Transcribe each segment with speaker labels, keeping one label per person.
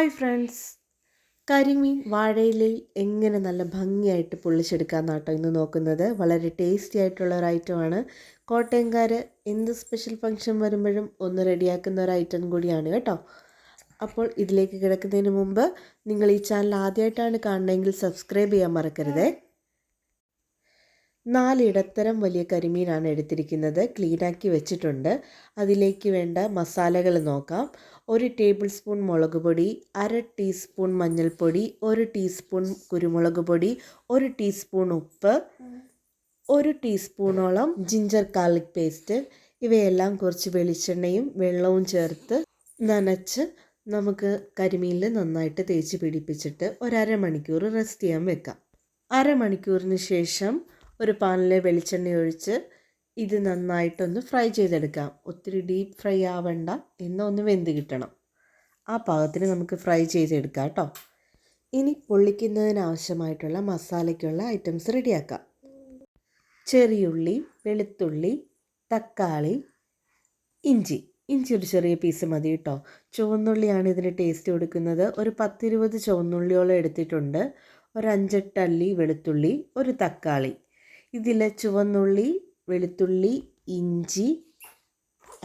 Speaker 1: Hi friends കരിമീൻ വാഴയിലയിൽ എങ്ങനെ നല്ല ഭംഗിയായിട്ട് പൊള്ളിച്ചെടുക്കാമെന്നാട്ടോ ഇന്ന് നോക്കുന്നത്. വളരെ ടേസ്റ്റി ആയിട്ടുള്ള ഒരു ഐറ്റമാണ് കോട്ടയംകാർ എന്ത് സ്പെഷ്യൽ ഫംഗ്ഷൻ വരുമ്പോഴും ഒന്ന് റെഡിയാക്കുന്ന ഒരു ഐറ്റം കൂടിയാണ് കേട്ടോ. അപ്പോൾ ഇതിലേക്ക് കിടക്കുന്നതിന് മുമ്പ് നിങ്ങൾ ഈ ചാനൽ ആദ്യമായിട്ടാണ് കാണുന്നതെങ്കിൽ സബ്സ്ക്രൈബ് ചെയ്യാൻ മറക്കരുതേ. നാല് ഇടത്തരം വലിയ കരിമീനാണ് എടുത്തിരിക്കുന്നത്. ക്ലീനാക്കി വെച്ചിട്ടുണ്ട്. അതിലേക്ക് വേണ്ട മസാലകൾ നോക്കാം. ഒരു ടേബിൾ സ്പൂൺ മുളക് പൊടി അര ടീസ്പൂൺ മഞ്ഞൾപ്പൊടി ഒരു ടീസ്പൂൺ കുരുമുളക് പൊടി ഒരു ടീസ്പൂൺ ഉപ്പ് ഒരു ടീസ്പൂണോളം ജിഞ്ചർ ഗാർലിക് പേസ്റ്റ്. ഇവയെല്ലാം കുറച്ച് വെളിച്ചെണ്ണയും വെള്ളവും ചേർത്ത് നനച്ച് നമുക്ക് കരിമീനിൽ നന്നായിട്ട് തേച്ച് പിടിപ്പിച്ചിട്ട് ഒരു അരമണിക്കൂർ റെസ്റ്റ് ചെയ്യാൻ വെക്കാം. അരമണിക്കൂറിന് ശേഷം ഒരു പാനിൽ വെളിച്ചെണ്ണ ഒഴിച്ച് ഇത് നന്നായിട്ടൊന്ന് ഫ്രൈ ചെയ്തെടുക്കാം. ഒത്തിരി ഡീപ്പ് ഫ്രൈ ആവണ്ട എന്നൊന്ന് വെന്ത് കിട്ടണം. ആ പാകത്തിന് നമുക്ക് ഫ്രൈ ചെയ്തെടുക്കാം കേട്ടോ. ഇനി പൊള്ളിക്കുന്നതിനാവശ്യമായിട്ടുള്ള മസാലയ്ക്കുള്ള ഐറ്റംസ് റെഡിയാക്കാം. ചെറിയുള്ളി വെളുത്തുള്ളി തക്കാളി ഇഞ്ചി. ഇഞ്ചി ഒരു ചെറിയ പീസ് മതി കേട്ടോ. ചുവന്നുള്ളിയാണ് ഇതിന് ടേസ്റ്റ് കൊടുക്കുന്നത്. ഒരു പത്തിരുപത് ചുവന്നുള്ളിയോളം എടുത്തിട്ടുണ്ട്. ഒരു അഞ്ചെട്ടല്ലി വെളുത്തുള്ളി ഒരു തക്കാളി. ഇതിൽ ചുവന്നുള്ളി വെളുത്തുള്ളി ഇഞ്ചി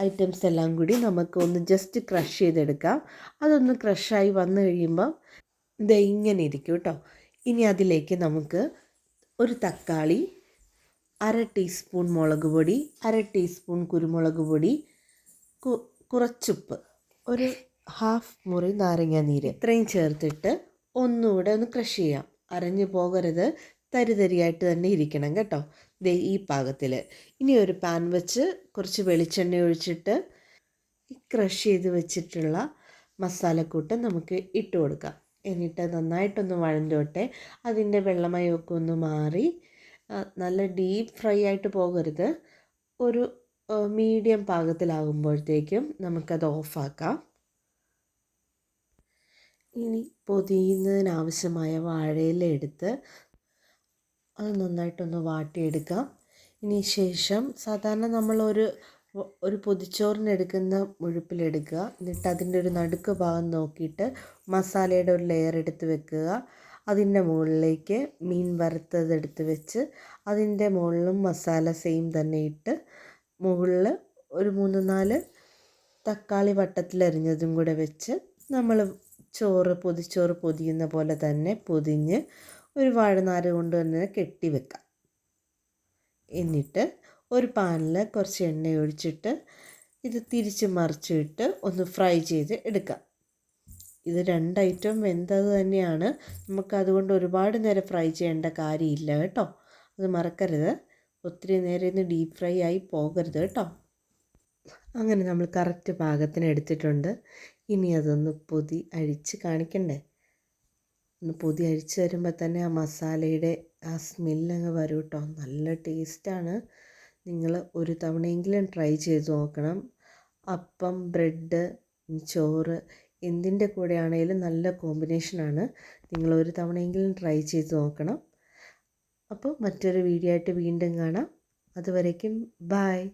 Speaker 1: ഐറ്റംസ് എല്ലാം കൂടി നമുക്ക് ഒന്ന് ജസ്റ്റ് ക്രഷ് ചെയ്തെടുക്കാം. അതൊന്ന് ക്രഷായി വന്നു കഴിയുമ്പോൾ ഇത് ഇങ്ങനെ ഇരിക്കും കേട്ടോ. ഇനി അതിലേക്ക് നമുക്ക് ഒരു തക്കാളി അര ടീസ്പൂൺ മുളക് പൊടി അര ടീസ്പൂൺ കുരുമുളക് പൊടി കുറച്ചുപ്പ് ഒരു ഹാഫ് മുറി നാരങ്ങ നീര് ഇത്രയും ചേർത്തിട്ട് ഒന്നുകൂടെ ഒന്ന് ക്രഷ് ചെയ്യാം. അരഞ്ഞു പോകരുത്. തരിതരിയായിട്ട് തന്നെ ഇരിക്കണം കേട്ടോ. ദേ ഈ പാകത്തിൽ ഇനി ഒരു പാൻ വെച്ച് കുറച്ച് വെളിച്ചെണ്ണ ഒഴിച്ചിട്ട് ഈ ക്രഷ് ചെയ്ത് വെച്ചിട്ടുള്ള മസാലക്കൂട്ട് നമുക്ക് ഇട്ട് കൊടുക്കാം. എന്നിട്ട് നന്നായിട്ടൊന്ന് വഴന്തോട്ടെ അതിന്റെ വെള്ളമയമൊക്കെ ഒന്ന് മാറി നല്ല ഡീപ്പ് ഫ്രൈ ആയിട്ട് പോകരുത്. ഒരു മീഡിയം പാകത്തിലാകുമ്പോഴത്തേക്കും നമുക്കത് ഓഫാക്കാം ഇനി പൊതിയുന്നതിനാവശ്യമായ വാഴയില എടുത്ത് അത് നന്നായിട്ടൊന്ന് വാട്ടിയെടുക്കാം. ഇനി ശേഷം സാധാരണ നമ്മളൊരു ഒരു പൊതിച്ചോറിനെടുക്കുന്ന മുഴുപ്പിലെടുക്കുക എന്നിട്ട് അതിന്റെ ഒരു നടുക്ക് ഭാഗം നോക്കിയിട്ട് മസാലയുടെ ഒരു ലെയർ എടുത്ത് വെക്കുക. അതിന്റെ മുകളിലേക്ക് മീൻ വറുത്തതെടുത്ത് വെച്ച് അതിന്റെ മുകളിലും മസാല സെയിം തന്നെ ഇട്ട് മുകളിൽ ഒരു മൂന്ന് നാല് തക്കാളി വട്ടത്തിലരിഞ്ഞതും കൂടെ വെച്ച് നമ്മൾ ചോറ് പൊതിച്ചോറ് പൊതിയുന്ന പോലെ തന്നെ പൊതിഞ്ഞ് ഒരു വാഴനാര് കൊണ്ട് തന്നെ കെട്ടി വെക്കാം. എന്നിട്ട് ഒരു പാനിൽ കുറച്ച് എണ്ണ ഒഴിച്ചിട്ട് ഇത് തിരിച്ച് മറിച്ചിട്ട് ഒന്ന് ഫ്രൈ ചെയ്ത് എടുക്കാം. ഇത് രണ്ട് ഐറ്റം വെന്തത് തന്നെയാണ്. നമുക്ക് അതുകൊണ്ട് ഒരുപാട് നേരം ഫ്രൈ ചെയ്യേണ്ട കാര്യമില്ല കേട്ടോ. അത് മറക്കരുത്. ഒത്തിരി നേരം ഇന്ന് ഡീപ്പ് ഫ്രൈ ആയി പോകരുത് കേട്ടോ. അങ്ങനെ നമ്മൾ കറക്റ്റ് പാകത്തിന് എടുത്തിട്ടുണ്ട്. ഇനി അതൊന്ന് പൊതി അഴിച്ച് കാണിക്കണ്ടേ? ഒന്ന് പൊതി അഴിച്ച് തരുമ്പോൾ തന്നെ ആ മസാലയുടെ ആ സ്മെല്ലങ്ങ് വരും കേട്ടോ നല്ല ടേസ്റ്റാണ് നിങ്ങൾ ഒരു തവണയെങ്കിലും ട്രൈ ചെയ്ത് നോക്കണം. അപ്പം ബ്രെഡ് ചോറ് എന്തിന്റെ കൂടെ ആണെങ്കിലും നല്ല കോമ്പിനേഷനാണ് നിങ്ങൾ ഒരു തവണയെങ്കിലും ട്രൈ ചെയ്ത് നോക്കണം. അപ്പോൾ മറ്റൊരു വീഡിയോ ആയിട്ട് വീണ്ടും കാണാം. അതുവരേക്കും ബായ്